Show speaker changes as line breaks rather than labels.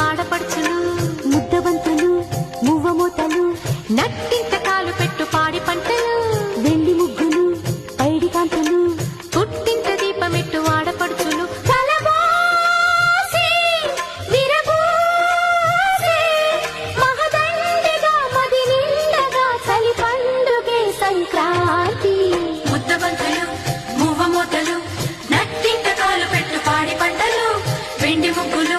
ఆడపడుచులు
ముద్దవంతులు మువ్వ
నట్టింత కాలు పెట్టు పాడి పంటలు
వెండి ముగ్గులు పైడి కాంతలు
పుట్టింత దీపమెట్టు ఆడపడుచులు సంక్రాంతి. ముద్దవంతులు మువ్వ మూతలు నట్టింత కాలు పెట్టు పాడి పంటలు వెండి ముగ్గులు